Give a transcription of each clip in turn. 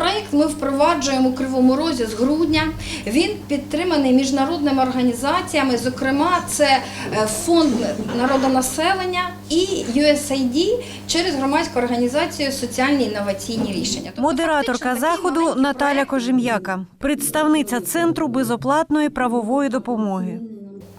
проект ми впроваджуємо у Кривому Розі з грудня. Він підтриманий міжнародними організаціями. Зокрема, це е, фонд народонаселення і USAID через громадську організацію соціальні інноваційні рішення. Тобто, Модераторка заходу Наталя. Кожем'яка, представниця центру безоплатної правової допомоги.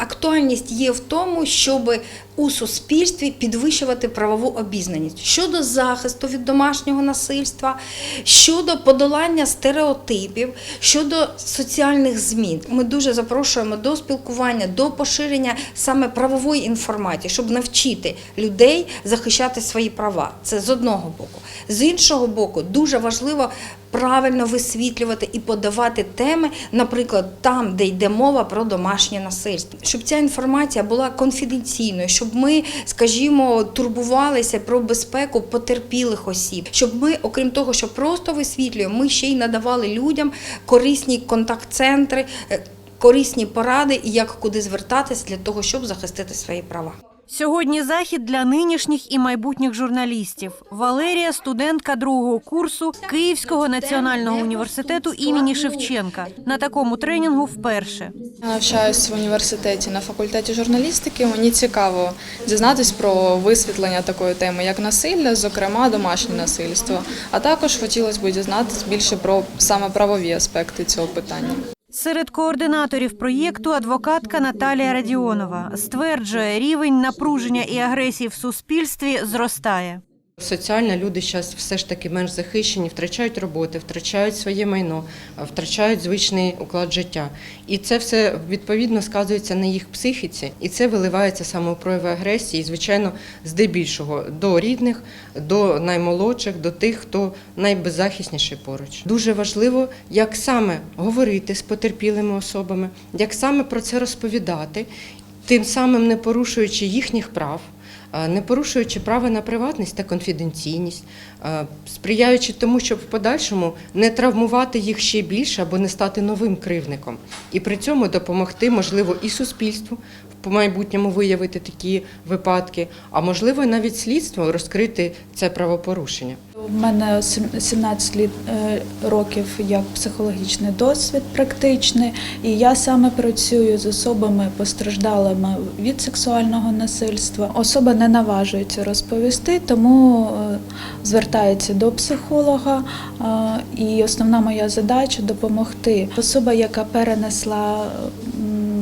Актуальність є в тому, щоб у суспільстві підвищувати правову обізнаність щодо захисту від домашнього насильства, щодо подолання стереотипів, щодо соціальних змін. Ми дуже запрошуємо до спілкування, до поширення саме правової інформації, щоб навчити людей захищати свої права. Це з одного боку. З іншого боку, дуже важливо правильно висвітлювати і подавати теми, наприклад, там, де йде мова про домашнє насильство, щоб ця інформація була конфіденційною, щоб ми, скажімо, турбувалися про безпеку потерпілих осіб, щоб ми, окрім того, що просто висвітлюємо, ми ще й надавали людям корисні контакт-центри. е, Корисні поради і як куди звертатись для того, щоб захистити свої права. Сьогодні захід для нинішніх і майбутніх журналістів. Валерія студентка другого курсу Київського національного університету імені Шевченка. На такому тренінгу вперше. Я навчаюсь в університеті на факультеті журналістики. Мені цікаво дізнатись про висвітлення такої теми, як насилля, зокрема домашнє насильство. А також хотілося б дізнатись більше про саме правові аспекти цього питання. Серед координаторів проєкту адвокатка Наталія Радіонова стверджує, рівень напруження і агресії в суспільстві зростає. Соціально люди зараз все ж таки менш захищені, втрачають роботи, втрачають своє майно, втрачають звичний уклад життя. І це все відповідно сказується на їх психіці, і це виливається саме у прояви агресії, звичайно, здебільшого до рідних, до наймолодших, до тих, хто найбеззахисніший поруч. Дуже важливо, як саме говорити з потерпілими особами, як саме про це розповідати, тим самим не порушуючи їхніх прав. е, Не порушуючи права на приватність та конфіденційність, е, сприяючи тому, щоб в подальшому не травмувати їх ще більше або не стати новим кривником, і при цьому допомогти, можливо, і суспільству в майбутньому виявити такі випадки, а можливо, навіть слідство розкрити це правопорушення. У мене сім- 17 літ, е, років як психологічний досвід практичний, і я саме працюю з особами постраждалими від сексуального насильства. Особа не наважується розповісти, тому е, звертається до психолога. е, І основна моя задача допомогти. Особа, яка перенесла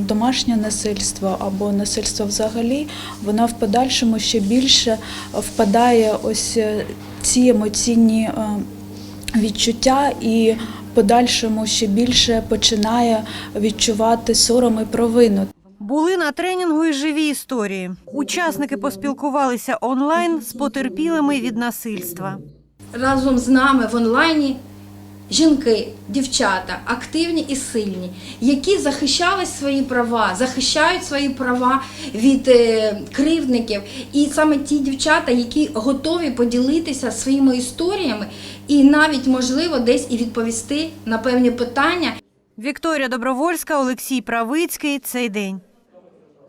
домашнє насильство або насильство взагалі, вона в подальшому ще більше впадає ось ці емоційні е, відчуття і подальшому ще більше починає відчувати сором і провину. Були на тренінгу і живі історії. Учасники поспілкувалися онлайн з потерпілими від насильства. разом з нами в онлайні жінки, дівчата, активні і сильні, які захищали свої права, захищають свої права від е, кривдників. І саме ті дівчата, які готові поділитися своїми історіями і навіть можливо десь і відповісти на певні питання. Вікторія Добровольська, Олексій Правицький. Цей день.